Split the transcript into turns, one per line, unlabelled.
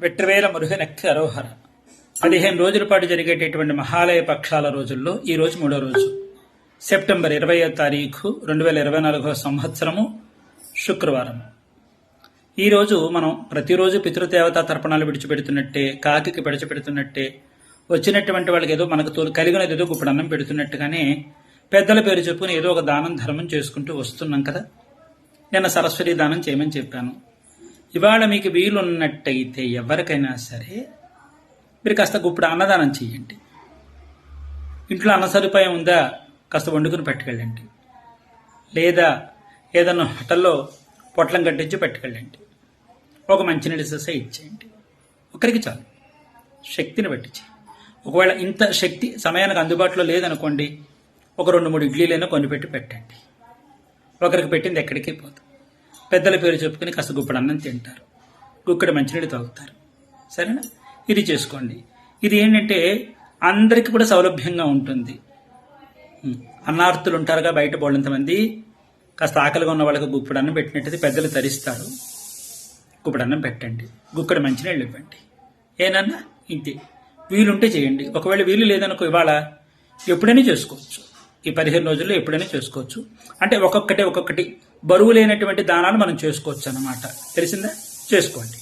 వెట్రవేల మురుగనెక్కి అరోహర. పదిహేను రోజుల పాటు జరిగేటటువంటి మహాలయ పక్షాల రోజుల్లో ఈ రోజు మూడో రోజు. సెప్టెంబర్ ఇరవయో తారీఖు రెండు వేల ఇరవై నాలుగవ సంవత్సరము శుక్రవారం ఈరోజు మనం ప్రతిరోజు పితృదేవతా తర్పణాలు విడిచిపెడుతున్నట్టే కాకికి పెడిచిపెడుతున్నట్టే వచ్చినటువంటి వాళ్ళకి ఏదో మనకు తోలు కలిగినది ఏదో ఇప్పుడు అన్నం పెడుతున్నట్టుగానే పెద్దల పేరు చెప్పుకుని ఏదో ఒక దానం ధర్మం చేసుకుంటూ వస్తున్నాం కదా. నిన్న సరస్వతి దానం చేయమని చెప్పాను. ఇవాళ మీకు వీలున్నట్టయితే ఎవరికైనా సరే మీరు కాస్త గుప్పుడు అన్నదానం చేయండి. ఇంట్లో అన్న సదుపాయం ఉందా కాస్త వండుకుని పట్టుకెళ్ళండి. లేదా ఏదన్నా హోటల్లో పొట్లం కట్టించి పట్టుకెళ్ళండి. ఒక మంచినీళ్ళ ససే ఇచ్చేయండి. ఒకరికి చాలు. శక్తిని బట్టి ఒకవేళ ఇంత శక్తి సమయానికి అందుబాటులో లేదనుకోండి ఒక రెండు మూడు ఇడ్లీలైనా కొన్ని పెట్టి పెట్టండి. ఒకరికి పెట్టింది ఎక్కడికి పోదు. పెద్దల పేరు చెప్పుకుని కాస్త గుప్పడి అన్నం తింటారు. గుక్కడి మంచినీళ్ళు తాగుతారు. సరేనా? ఇది చేసుకోండి. ఇది ఏంటంటే అందరికీ కూడా సౌలభ్యంగా ఉంటుంది. అన్నార్థులు ఉంటారుగా బయట బోళ్ళంతమంది. కాస్త ఆకలిగా ఉన్న వాళ్ళకి గుప్పుడు అన్నం పెట్టినట్టయితే పెద్దలు తరిస్తారు. గుప్పుడు అన్నం పెట్టండి. గుక్కడ మంచినీళ్ళు ఇవ్వండి. ఏనన్నా ఇంతే. వీలుంటే చేయండి. ఒకవేళ వీలు లేదనుకో ఇవాళ ఎప్పుడైనా చేసుకోవచ్చు. ఈ పదిహేను రోజుల్లో ఎప్పుడైనా చేసుకోవచ్చు. అంటే ఒక్కొక్కటి ఒక్కొక్కటి బరువు లేనటువంటి దానాలు మనం చేసుకోవచ్చు అన్నమాట. తెలిసిందా? చేసుకోండి.